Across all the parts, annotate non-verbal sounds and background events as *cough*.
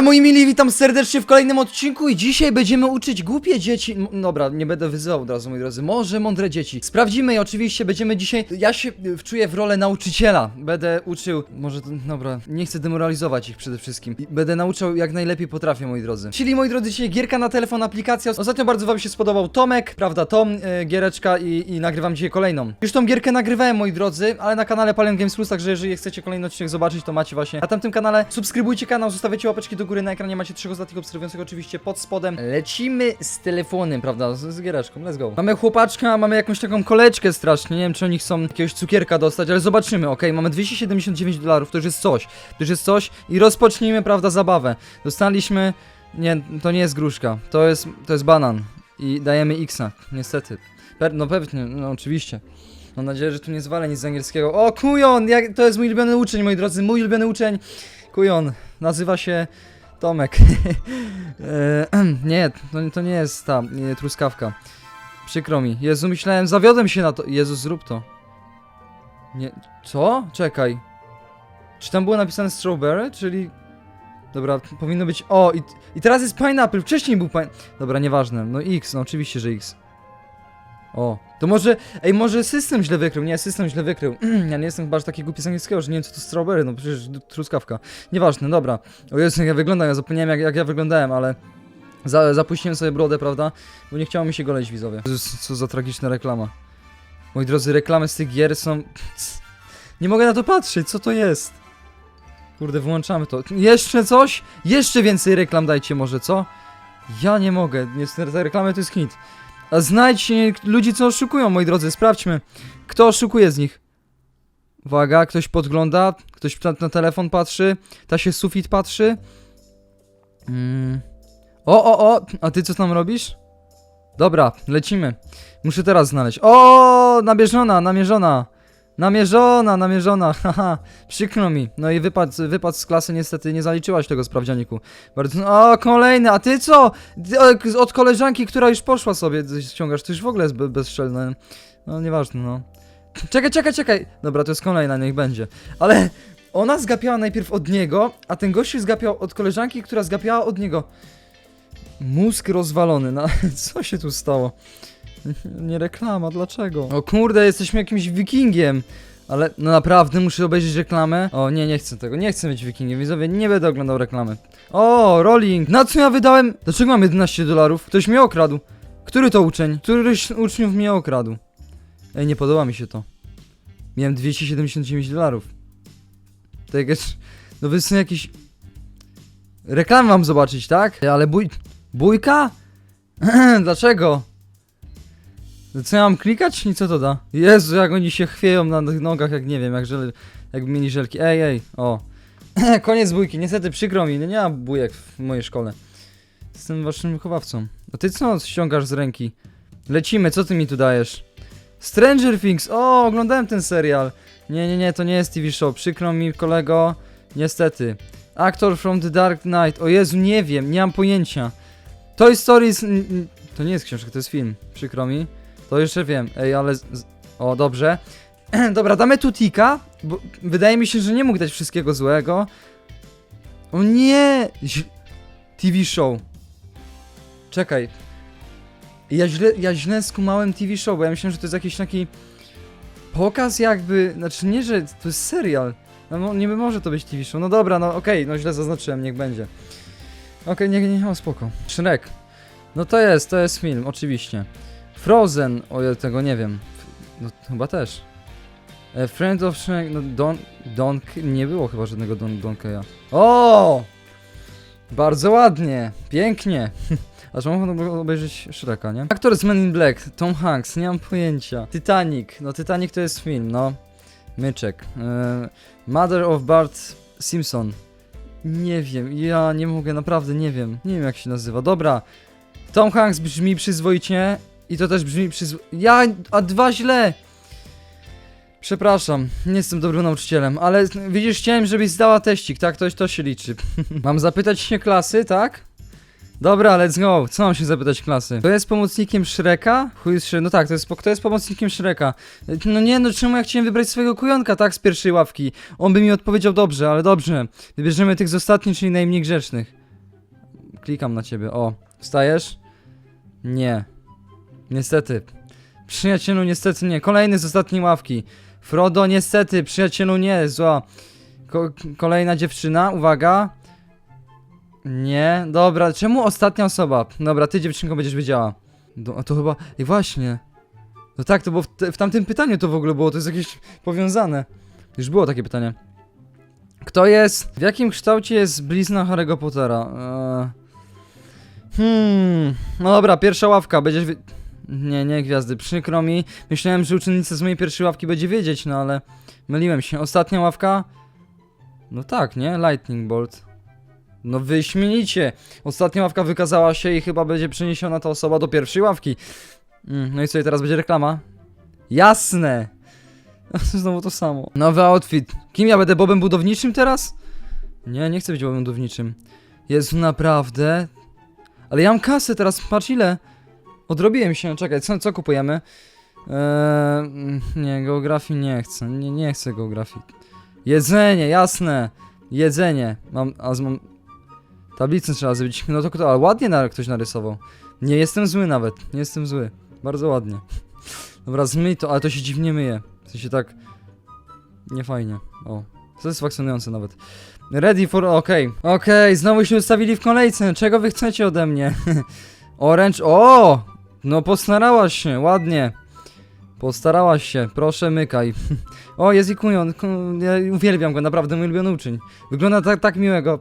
Dobra, moi mili, witam serdecznie w kolejnym odcinku i dzisiaj będziemy uczyć głupie dzieci. Dobra, nie będę wyzywał od razu, moi drodzy. Może mądre dzieci. Sprawdzimy i oczywiście będziemy dzisiaj. Ja się y, wczuję w rolę nauczyciela. Będę uczył. Może. Dobra, nie chcę demoralizować ich przede wszystkim. Będę nauczał jak najlepiej potrafię, moi drodzy. Czyli, moi drodzy, dzisiaj gierka na telefon, aplikacja. Ostatnio bardzo Wam się spodobał Tomek, prawda? Tom, y, giereczka i, i nagrywam dzisiaj kolejną. Już tą gierkę nagrywałem, moi drodzy, ale na kanale Palion Games Plus, także jeżeli chcecie kolejny odcinek zobaczyć, to macie właśnie na tamtym kanale. Subskrybujcie kanał, zostawiacie łapeczki do na ekranie, macie trzech ostatnich obserwujących oczywiście pod spodem. Lecimy z telefonem, prawda? Z, z giereczką, let's go. Mamy chłopaczka, mamy jakąś taką koleczkę strasznie, nie wiem czy oni chcą jakiegoś cukierka dostać, ale zobaczymy, okej? Mamy 279 dolarów, to już jest coś, to już jest coś i rozpocznijmy, prawda, zabawę. Dostaliśmy, nie, to nie jest gruszka, to jest, to jest banan i dajemy X-a, niestety. Per, no pewnie, no oczywiście. Mam nadzieję, że tu nie zwalę nic z angielskiego. O, Kujon! Jak, to jest mój ulubiony uczeń, moi drodzy. Mój ulubiony uczeń. Kujon. Nazywa się Tomek. *laughs* E, *clears throat* nie, to, to nie jest ta nie, truskawka. Przykro mi. Jezu, myślałem, zawiodłem się na to. Jezu, zrób to. Nie, co? Czekaj. Czy tam było napisane strawberry, czyli... Dobra, powinno być... O, i, i teraz jest pineapple. Wcześniej był pine... Dobra, nieważne. No X, no oczywiście, że X. O, to może, ej, może system źle wykrył, nie, system źle wykrył. *clears throat* ja nie jestem chyba aż taki głupi z angielskiego, że nie wiem co to strawberry, no przecież truskawka. Nieważne, dobra. O Jezu, jak ja wyglądam, ja zapomniałem jak, jak ja wyglądałem, ale za, zapuściłem sobie brodę, prawda, bo nie chciało mi się goleć widzowie. Jezus, co za tragiczna reklama. Moi drodzy, reklamy z tych gier są... Nie mogę na to patrzeć, co to jest? Kurde, wyłączamy to. Jeszcze coś? Jeszcze więcej reklam dajcie może, co? Ja nie mogę, te reklamy to jest hit. Znajdź e, ludzi, co oszukują, moi drodzy, sprawdźmy. Kto oszukuje z nich? Uwaga, ktoś podgląda, ktoś na, telefon patrzy, ta się sufit patrzy. Mm. O, o, o, a ty co tam robisz? Dobra, lecimy. Muszę teraz znaleźć. O, namierzona, namierzona. Namierzona, namierzona, *laughs* haha, przykro mi. No i wypad, wypad z klasy niestety nie zaliczyłaś tego sprawdzianiku. Bardzo, o, kolejny, a ty co? Ty, Od koleżanki, która już poszła sobie, ty ściągasz, to już w ogóle jest be bezczelne. No, nieważne, no. Czekaj, czekaj, czekaj. Dobra, to jest kolejna, niech będzie. Ale ona zgapiała najpierw od niego, a ten gościu zgapiał od koleżanki, która zgapiała od niego. Mózg rozwalony, no *laughs* co się tu stało? *laughs* Nie reklama, dlaczego? O kurde, jesteśmy jakimś wikingiem. Ale no naprawdę muszę obejrzeć reklamę. O nie, nie chcę tego, nie chcę być wikingiem, widzowie, nie będę oglądał reklamy. O, rolling. Na co ja wydałem? Dlaczego mam 11 dolarów? Ktoś mnie okradł. Który to uczeń? Któryś uczniów mnie okradł. Ej, nie podoba mi się to. Miałem 279 dolarów. To jakieś... No wy są jakiś... Reklamę mam zobaczyć, tak? Ale bój... Bójka? *clears throat* Dlaczego? Co ja mam klikać? I co to da? Jezu, jak oni się chwieją na nogach, jak nie wiem, jak żel... Mieli żelki. Ej, ej, o. *clears throat* Koniec bójki, niestety przykro mi, no nie ma bójek w mojej szkole. Jestem waszym wychowawcą. A ty co ściągasz z ręki? Lecimy, co ty mi tu dajesz? Stranger Things, o, oglądałem ten serial. Nie, nie, nie, to nie jest TV show, przykro mi kolego, niestety. Actor from the Dark Knight, o Jezu, nie wiem, nie mam pojęcia. Toy n- to nie jest książka, to jest film, przykro mi. To jeszcze wiem, ej, ale... Z... O, dobrze. *clears throat* Dobra, damy tu tika, bo wydaje mi się, że nie mógł dać wszystkiego złego. O nie! TV show. Czekaj. Ja źle, ja źle skumałem TV show, bo ja myślałem, że to jest jakiś taki pokaz jakby, znaczy nie, że to jest serial. No mo- nie może to być TV show. No dobra, no okej, no źle zaznaczyłem, niech będzie. Okej, nie, nie, nie, o spoko. Shrek. No to jest, to jest film, oczywiście. Frozen, o ja tego nie wiem. No chyba też. E, Friend of Shrek, no Don, Don, nie było chyba żadnego Don, Donkeya. O! Bardzo ładnie, pięknie. *laughs* Aż mam obejrzeć Shreka, nie? Aktor z Men in Black, Tom Hanks, nie mam pojęcia. Titanic, no Titanic to jest film, no. Myczek. E, Mother of Bart Simpson. Nie wiem, ja nie mogę, naprawdę nie wiem. Nie wiem jak się nazywa. Dobra. Tom Hanks brzmi przyzwoicie i to też brzmi przyzwoicie. Ja, a dwa źle. Przepraszam, nie jestem dobrym nauczycielem, ale widzisz, chciałem, żebyś zdała teścik, tak? To, to się liczy. *laughs* Mam zapytać się klasy, tak? Dobra, let's go. Co mam się zapytać klasy? To jest pomocnikiem Shreka? Jest Shrek. No tak, to jest, to jest pomocnikiem Shreka. No nie, no czemu ja chciałem wybrać swojego kujonka, tak? Z pierwszej ławki. On by mi odpowiedział dobrze, ale dobrze. Wybierzemy tych z ostatnich, czyli najmniej grzecznych. klikam na ciebie. O, wstajesz? Nie. Niestety. Przyjacielu, niestety nie. Kolejny z ostatniej ławki. Frodo, niestety, przyjacielu, nie. Zła. Ko kolejna dziewczyna, uwaga. Nie, dobra, czemu ostatnia osoba? Dobra, ty dziewczynko będziesz wiedziała. No, a to chyba. I właśnie. No tak, to było w, w tamtym pytaniu to w ogóle było, to jest jakieś powiązane. Już było takie pytanie. Kto jest. W jakim kształcie jest blizna Harry'ego Pottera? Eee... Hmm. No dobra, pierwsza ławka, będziesz. Nie, nie, gwiazdy, przykro mi. Myślałem, że uczennica z mojej pierwszej ławki będzie wiedzieć, no ale. Myliłem się. Ostatnia ławka? No tak, nie? Lightning Bolt. No wyśmienicie. Ostatnia ławka wykazała się i chyba będzie przeniesiona ta osoba do pierwszej ławki. Mm, no i co, i teraz będzie reklama? Jasne! *laughs* Znowu to samo. Nowy outfit. Kim ja będę? Bobem budowniczym teraz? Nie, nie chcę być bobem budowniczym. Jezu, naprawdę? Ale ja mam kasę teraz, patrz ile. Odrobiłem się, czekaj, co, co kupujemy? Eee, nie, geografii nie chcę, nie, nie chcę geografii. Jedzenie, jasne! Jedzenie. Mam, a z- mam... Tablicę trzeba zrobić. No to kto, ale ładnie na, ktoś narysował. Nie jestem zły nawet, nie jestem zły. Bardzo ładnie. Dobra, zmyj to, ale to się dziwnie myje. W sensie tak... Nie fajnie. O. Satysfakcjonujące nawet. Ready for... okej. Okej, znowu się ustawili w kolejce. Czego wy chcecie ode mnie? *laughs* Orange... O! No postarałaś się, ładnie. Postarałaś się, proszę mykaj. *laughs* o, jest Ikunion, ku- ja uwielbiam go, naprawdę mój ulubiony uczeń. Wygląda tak, tak miłego.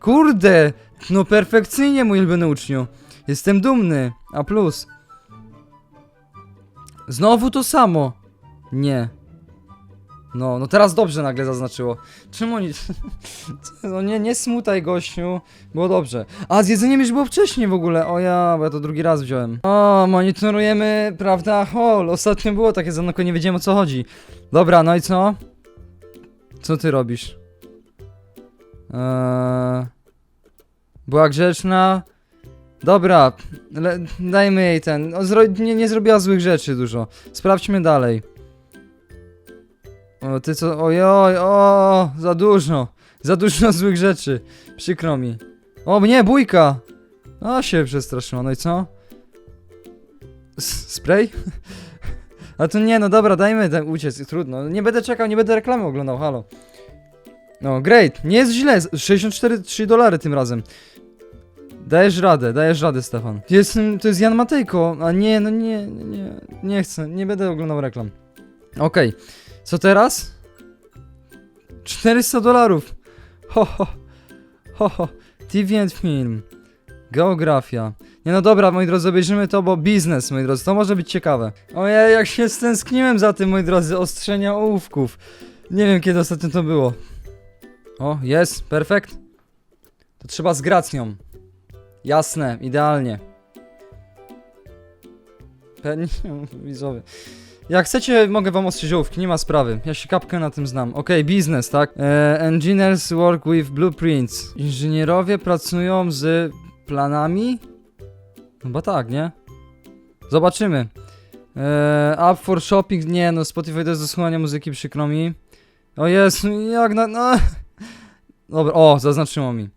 Kurde, no perfekcyjnie mój ulubiony uczniu. Jestem dumny, a plus. Znowu to samo. Nie. No, no teraz dobrze nagle zaznaczyło. Czemu oni... *laughs* No nie, nie smutaj gościu. Było dobrze. A z jedzeniem już było wcześniej w ogóle. O ja, bo ja to drugi raz wziąłem. O, monitorujemy, prawda, hol. Ostatnio było takie zanoko, nie wiedziałem o co chodzi. Dobra, no i co? Co ty robisz? Eee... Była grzeczna. Dobra, dajmy jej ten. O, nie, nie zrobiła złych rzeczy dużo. Sprawdźmy dalej. O, ty co? Ojoj, o, za dużo. Za dużo *laughs* złych rzeczy. Przykro mi. O, nie, bójka. O, się przestraszyła. No i co? Spray? *laughs* A to nie, no dobra, dajmy uciec. Trudno. Nie będę czekał, nie będę reklamy oglądał, halo. No, great. Nie jest źle. 64 3 dolary tym razem. Dajesz radę, dajesz radę, Stefan. Jestem, to jest Jan Matejko, a nie, no nie, nie, nie, chcę, nie będę oglądał reklam. Okej, co teraz? 400 dolarów. Ho, ho, ho, ho. TV and film. Geografia. Nie no dobra, moi drodzy, obejrzymy to, bo biznes, moi drodzy, to może być ciekawe. Ojej, jak się stęskniłem za tym, moi drodzy, ostrzenia ołówków. Nie wiem, kiedy ostatnio to było. O, jest, perfekt. To trzeba z gracją. Jasne, idealnie. Pewnie, *laughs* widzowie. Jak chcecie, mogę wam ostrzyć ołówki, nie ma sprawy. Ja się kapkę na tym znam. Okej, biznes, tak? E, engineers work with blueprints. Inżynierowie pracują z planami? Chyba tak, nie? Zobaczymy. E, app for shopping, nie no, Spotify to jest do słuchania muzyki, przykro mi. O Jezu, jak na... No. *laughs* Dobra, o, zaznaczyło mi.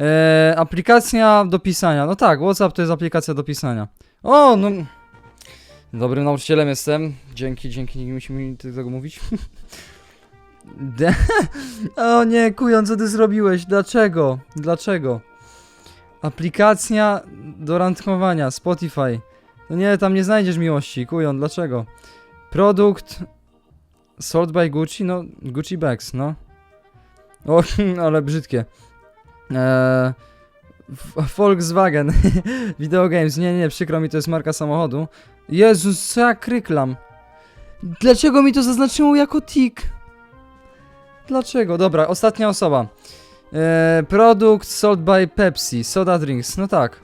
E, aplikacja do pisania. No tak, WhatsApp to jest aplikacja do pisania. O, no. Dobrym nauczycielem jestem. Dzięki, dzięki, nie musimy tego mówić. *laughs* *laughs* O nie, kujon, co ty zrobiłeś? Dlaczego? Dlaczego? Aplikacja do randkowania, Spotify. No nie, tam nie znajdziesz miłości, kujon, dlaczego? Produkt sold by Gucci, no Gucci bags, no. O, *laughs* ale brzydkie. Eee, Volkswagen Video Games, nie, nie, przykro mi, to jest marka samochodu Jezus, co jak reklam Dlaczego mi to zaznaczyło jako tik? Dlaczego? Dobra, ostatnia osoba eee, Produkt sold by Pepsi Soda drinks, no tak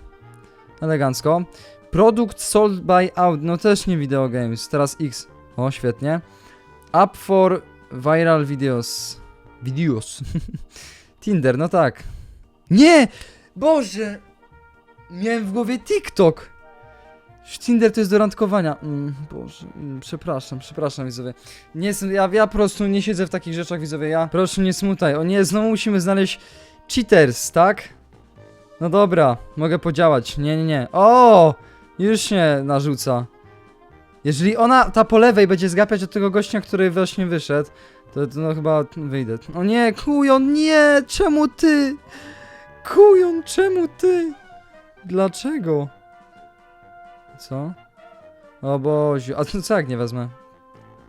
Elegancko Produkt sold by Audi, no też nie Video Games Teraz X, o świetnie App for viral videos Videos *laughs* Tinder, no tak nie! Boże! Miałem w głowie TikTok! Tinder to jest do randkowania. Mm, Boże, mm, przepraszam, przepraszam widzowie. Nie, jestem- ja, ja po prostu nie siedzę w takich rzeczach widzowie, ja proszę nie smutaj. O nie, znowu musimy znaleźć cheaters, tak? No dobra, mogę podziałać. Nie, nie, nie. O! Już się narzuca. Jeżeli ona, ta po lewej, będzie zgapiać od tego gościa, który właśnie wyszedł, to, to no chyba wyjdę. O nie, kujon, nie! Czemu ty? Kujon, czemu ty? Dlaczego? Co? O Boziu, a co jak nie wezmę?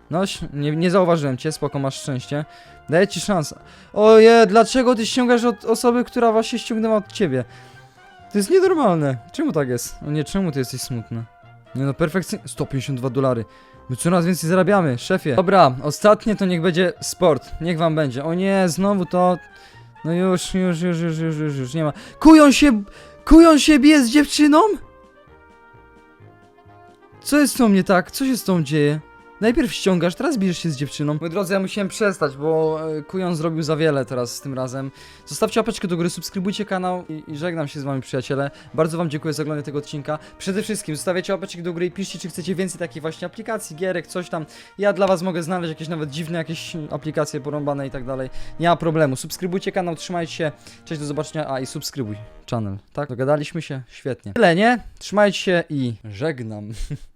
No, ś- nie, nie zauważyłem cię, spoko, masz szczęście. Daję ci szansę. Oje, dlaczego ty ściągasz od osoby, która właśnie ściągnęła od ciebie? To jest nienormalne. Czemu tak jest? O nie, czemu ty jesteś smutny? Nie no, perfekcyjnie. 152 dolary. My coraz więcej zarabiamy, szefie. Dobra, ostatnie to niech będzie sport. Niech wam będzie. O nie, znowu to... No już, już, już, już, już, już, już nie ma. Kują się... Kują się bije z dziewczyną? Co jest z tą nie tak? Co się z tą dzieje? Najpierw ściągasz, teraz bijesz się z dziewczyną. Moi drodzy, ja musiałem przestać, bo e, Kujon zrobił za wiele teraz z tym razem. Zostawcie łapeczkę do góry, subskrybujcie kanał i, i żegnam się z wami przyjaciele. Bardzo wam dziękuję za oglądanie tego odcinka. Przede wszystkim zostawiacie łapeczek do góry i piszcie, czy chcecie więcej takich właśnie aplikacji, gierek, coś tam. Ja dla was mogę znaleźć jakieś nawet dziwne jakieś aplikacje porąbane i tak dalej. Nie ma problemu. Subskrybujcie kanał, trzymajcie się. Cześć, do zobaczenia. A i subskrybuj channel, tak? Dogadaliśmy się? Świetnie. Tyle, nie? Trzymajcie się i żegnam. *laughs*